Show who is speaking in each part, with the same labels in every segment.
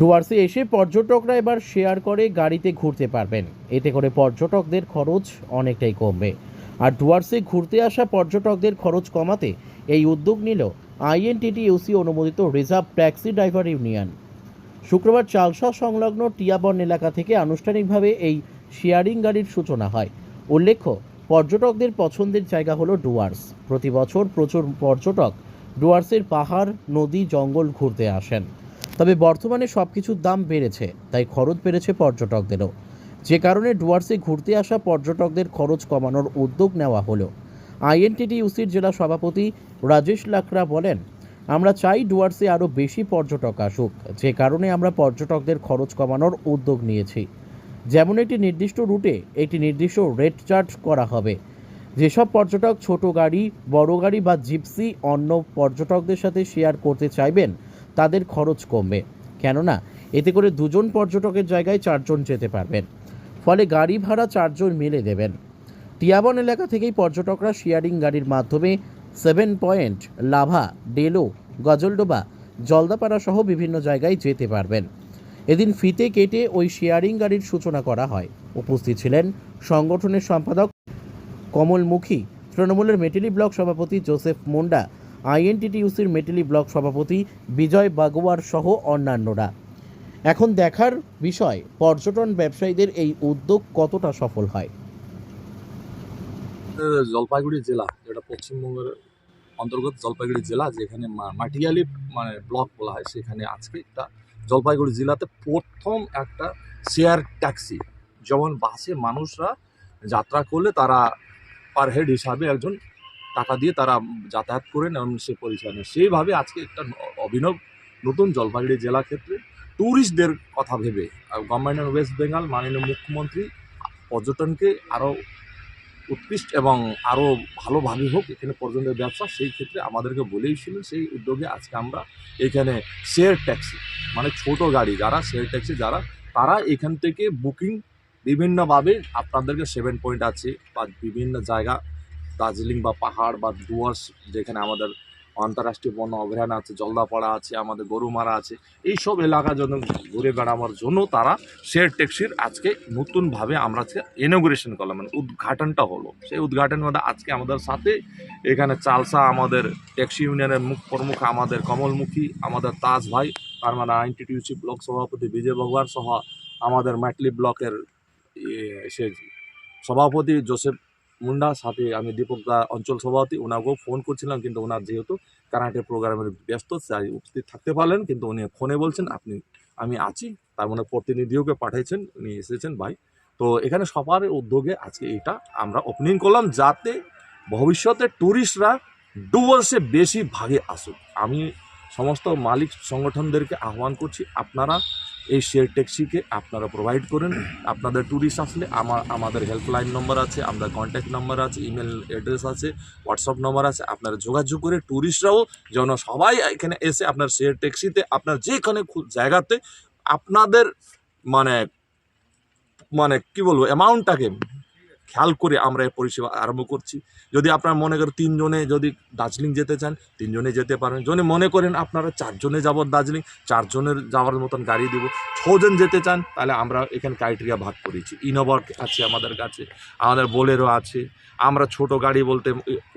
Speaker 1: ডুয়ার্সে এসে পর্যটকরা এবার শেয়ার করে গাড়িতে ঘুরতে পারবেন। এতে করে পর্যটকদের খরচ অনেকটাই কমবে। আর ডুয়ার্সে ঘুরতে আসা পর্যটকদের খরচ কমাতে এই উদ্যোগ নিল আইএনটিটি ইউসি অনুমোদিত রিজার্ভ ট্যাক্সি ড্রাইভার ইউনিয়ন। শুক্রবার চালসা সংলগ্ন টিয়াবন এলাকা থেকে আনুষ্ঠানিকভাবে এই শেয়ারিং গাড়ির সূচনা হয়। উল্লেখ্য, পর্যটকদের পছন্দের জায়গা হলো ডুয়ার্স। প্রতি বছর প্রচুর পর্যটক ডুয়ার্সের পাহাড়, নদী, জঙ্গল ঘুরতে আসেন। তবে বর্তমানে সব কিছুর দাম বেড়েছে, তাই খরচ বেড়েছে পর্যটকদেরও। যে কারণে ডুয়ার্সে ঘুরতে আসা পর্যটকদের খরচ কমানোর উদ্যোগ নেওয়া হলো। আইএনটিটি ইউসির জেলা সভাপতি রাজেশ লাকড়া বলেন, আমরা চাই ডুয়ার্সে আরও বেশি পর্যটক আসুক, যে কারণে আমরা পর্যটকদের খরচ কমানোর উদ্যোগ নিয়েছি। যেমন একটি নির্দিষ্ট রুটে একটি নির্দিষ্ট রেট চার্জ করা হবে। যেসব পর্যটক ছোট গাড়ি, বড় গাড়ি বা জিপসি অন্য পর্যটকদের সাথে শেয়ার করতে চাইবেন তাদের খরচ কমবে। কেননা, এতে করে দুজন পর্যটকের জায়গায় চারজন যেতে পারবেন। ফলে গাড়ি ভাড়া চারজন মিলে দেবেন। টিয়াবন এলাকা থেকেই পর্যটকরা শেয়ারিং গাড়ির মাধ্যমে সেভেন পয়েন্ট, লাভা, ডেলো, গজলডোবা, জলদাপাড়া সহ বিভিন্ন জায়গায় যেতে পারবেন। এদিন ফিতে কেটে ওই শেয়ারিং গাড়ির সূচনা করা হয়। উপস্থিত ছিলেন সংগঠনের সম্পাদক কমলমুখী। তৃণমূলের মেটেলি ব্লক সভাপতি জোসেফ মুন্ডা আইএনটিটিউসির মেটেলি ব্লক সভাপতি বিজয় বাগোয়ার সহ অন্যান্যরা। এখন দেখার বিষয়, পর্যটন ব্যবসায়ীদের এই উদ্যোগ কতটা সফল হয়?
Speaker 2: জলপাইগুড়ি জেলা, যেটা পশ্চিমবঙ্গের অন্তর্গত জলপাইগুড়ি জেলা, যেখানে মাটিয়ালি মানে ব্লক বলা হয়, সেখানে আজকে একটা জলপাইগুড়ি জেলাতে প্রথম একটা শেয়ার ট্যাক্সি। যেমন বাসে মানুষরা যাত্রা করলে তারা পার হেড হিসাবে একজন টাকা দিয়ে তারা যাতায়াত করেন এবং সে পরিষেবা নেন। সেইভাবে আজকে একটা অভিনব নতুন জলপাইগুড়ি জেলা ক্ষেত্রে ট্যুরিস্টদের কথা ভেবে গভর্নমেন্ট অফ ওয়েস্ট বেঙ্গল মাননীয় মুখ্যমন্ত্রী পর্যটনকে আরও উৎকৃষ্ট এবং আরও ভালোভাবে হোক, এখানে পর্যটনের ব্যবসা, সেই ক্ষেত্রে আমাদেরকে বলেইছিলেন সেই উদ্যোগে আজকে আমরা এখানে শেয়ার ট্যাক্সি মানে ছোট গাড়ি যারা শেয়ার ট্যাক্সি যারা, তারা এখান থেকে বুকিং বিভিন্নভাবে আপনাদেরকে সেভেন পয়েন্ট আছে বা বিভিন্ন জায়গা দার্জিলিং বা পাহাড় বা ডুয়ার্স যেখানে আমাদের আন্তঃরাষ্ট্রীয় বন অভয়ারণ্য আছে, জলদাপাড়া আছে, আমাদের গরুমারা আছে, এইসব এলাকা জন্য ঘুরে বেড়াবার জন্য তারা শেয়ার ট্যাক্সির আজকে নতুনভাবে আমরা আজকে ইনোগ্রেশন করলাম মানে উদ্ঘাটনটা হলো। সেই উদ্ঘাটন মধ্যে আজকে আমাদের সাথে এখানে চালসা আমাদের ট্যাক্সি ইউনিয়নের মুখ প্রমুখ আমাদের কমলমুখী, আমাদের তাজ ভাই, তার মানে আইনটিটিউসি ব্লক সভাপতি বিজয় ভগবান সহ আমাদের ম্যাটলি ব্লকের সে সভাপতি জোসেফ মুন্ডা, সাথে আমি দীপক দা অঞ্চল সভাপতি, ওনাকেও ফোন করছিলাম, কিন্তু ওনার যেহেতু কারাটে প্রোগ্রামের ব্যস্ত, তাই উপস্থিত থাকতে পারলেন, কিন্তু উনি ফোনে বলছেন, আপনি, আমি আছি। তার মানে প্রতিনিধিওকে পাঠিয়েছেন উনি এসেছেন ভাই। তো এখানে সবার উদ্যোগে আজকে এটা আমরা ওপেনিং করলাম, যাতে ভবিষ্যতে ট্যুরিস্টরা ডুয়ার্সে বেশি ভাগে আসুক। আমি সমস্ত মালিক সংগঠনদেরকে আহ্বান করছি, আপনারা এই শেয়ার ট্যাক্সিকে আপনারা প্রোভাইড করেন। আপনাদের ট্যুরিস্ট আসলে আমার, আমাদের হেল্পলাইন নম্বর আছে আমাদের কন্ট্যাক্ট নাম্বার আছে ইমেল অ্যাড্রেস আছে হোয়াটসঅ্যাপ নম্বর আছে, আপনারা যোগাযোগ করে ট্যুরিস্টরাও যেন সবাই এখানে এসে আপনার শেয়ার ট্যাক্সিতে আপনার যেখানে জায়গাতে আপনাদের মানে মানে কি বলব অ্যামাউন্টটাকে খেয়াল করে আমরা এই পরিষেবা আরম্ভ করছি। যদি আপনার মনে করেন তিনজনে যদি দার্জিলিং যেতে চান, তিনজনে যেতে পারেন। যদি মনে করেন আপনারা চারজনে যাব দার্জিলিং, চারজনের যাওয়ার মতন গাড়ি দিব, ছজন যেতে চান, তাহলে আমরা এখানে ক্রাইটেরিয়া ভাগ করেছি। ইনোভা আছে আমাদের কাছে, আমাদের বোলেরো আছে। আমরা ছোট গাড়ি বলতে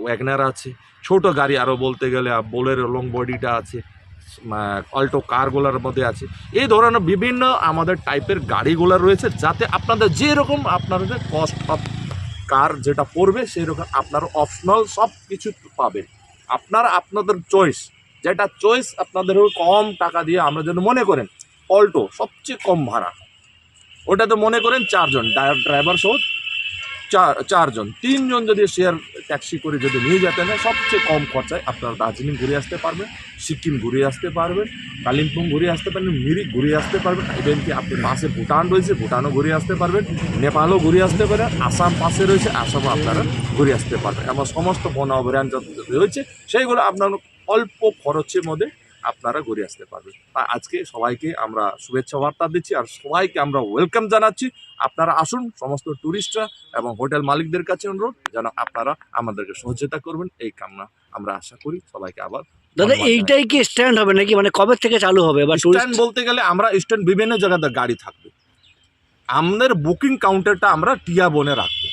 Speaker 2: ওয়াগনার আছে। ছোট গাড়ি আরও বলতে গেলে বোলেরো লং বডিটা আছে অল্টো কারগুলোর মধ্যে আছে। এই ধরনের বিভিন্ন আমাদের টাইপের গাড়িগুলো রয়েছে, যাতে আপনাদের যেরকম আপনাদের কস্ট কার যেটা পড়বে সেই রকম আপনার অপশনাল সব কিছু পাবেন। আপনার আপনাদের চয়েস যেটা চয়েস আপনাদের কম টাকা দিয়ে আমরা যেন মনে করেন, অল্টো, সবচেয়ে কম ভাড়া। ওটাতে মনে করেন চারজন, ড্রাইভার সহ চার, চারজন। তিনজন যদি শেয়ার ট্যাক্সি করে যদি নিয়ে যেতেন সবচেয়ে কম খরচায় আপনারা দার্জিলিং ঘুরে আসতে পারবেন, সিকিম ঘুরে আসতে পারবেন, কালিম্পং ঘুরে আসতে পারবেন, মিরিক ঘুরে আসতে পারবেন ইভেন কি আপনি পাশে ভুটান রয়েছে, ভুটানও ঘুরে আসতে পারবেন, নেপালও ঘুরে আসতে পারেন আসাম পাশে রয়েছে, আসামও আপনারা ঘুরে আসতে পারবেন। এবং সমস্ত বন অভয়ারণ্য রয়েছে, সেইগুলো আপনার অল্প খরচের মধ্যে আপনারা ঘুরে আসতে পারবেন। তাই আজকে সবাইকে আমরা শুভেচ্ছা বার্তা দিচ্ছি আর সবাইকে আমরা ওয়েলকাম জানাচ্ছি। আপনারা আসুন সমস্ত ট্যুরিস্টরা এবং হোটেল মালিকদের কাছে অনুরোধ যেন আপনারা আমাদেরকে সহযোগিতা করবেন এই কামনা আমরা আশা করি। সবাইকে আবার
Speaker 3: দাদা এইটাই কি স্ট্যান্ড হবে নাকি? মানে কবে থেকে চালু হবে বা
Speaker 2: স্ট্যান্ড বলতে গেলে আমরা স্ট্যান্ড বিভিন্ন জায়গাতে গাড়ি থাকবে। আমাদের বুকিং কাউন্টারটা আমরা টিয়া বনে রাখব।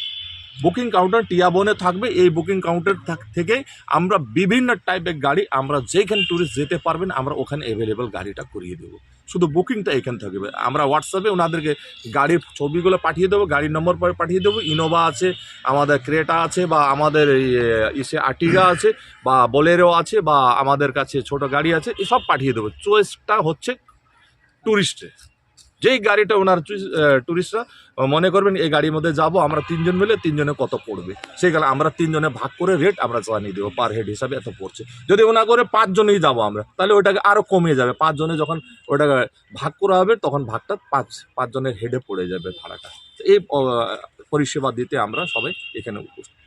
Speaker 2: বুকিং কাউন্টার টিয়া বনে থাকবে। এই বুকিং কাউন্টার থেকে আমরা বিভিন্ন টাইপের গাড়ি আমরা যেখানে ট্যুরিস্ট যেতে পারবেন, আমরা ওখানে অ্যাভেলেবেল গাড়িটা করিয়ে দেবো। শুধু বুকিংটা এখানে থাকবে আমরা হোয়াটসঅ্যাপে ওনাদেরকে গাড়ির ছবিগুলো পাঠিয়ে দেবো, গাড়ির নম্বর পরে পাঠিয়ে দেবো। ইনোভা আছে, আমাদের ক্রেটা আছে বা আমাদের ইসে আর্টিগা আছে বা বোলেরো আছে বা আমাদের কাছে ছোট গাড়ি আছে, এসব পাঠিয়ে দেবো। চয়েসটা হচ্ছে ট্যুরিস্টের যেই গাড়িটা ওনার ট্যুরিস্টরা মনে করবেন এই গাড়ির মধ্যে যাব, আমরা তিনজন মিলে তিনজনে কত পড়বে? সেই গেলে আমরা তিনজনে ভাগ করে রেট আমরা জানিয়ে দেবো পার হেড হিসাবে এত পড়ছে। যদি ওনা করে পাঁচজনেই যাব আমরা, তাহলে ওটাকে আরও কমে যাবে। পাঁচজনে যখন ওটাকে ভাগ করা হবে, তখন ভাগটা পাঁচ, পাঁচজনের হেডে পড়ে যাবে ভাড়াটা। এই পরিষেবা দিতে আমরা সবাই এখানে উপস্থিত।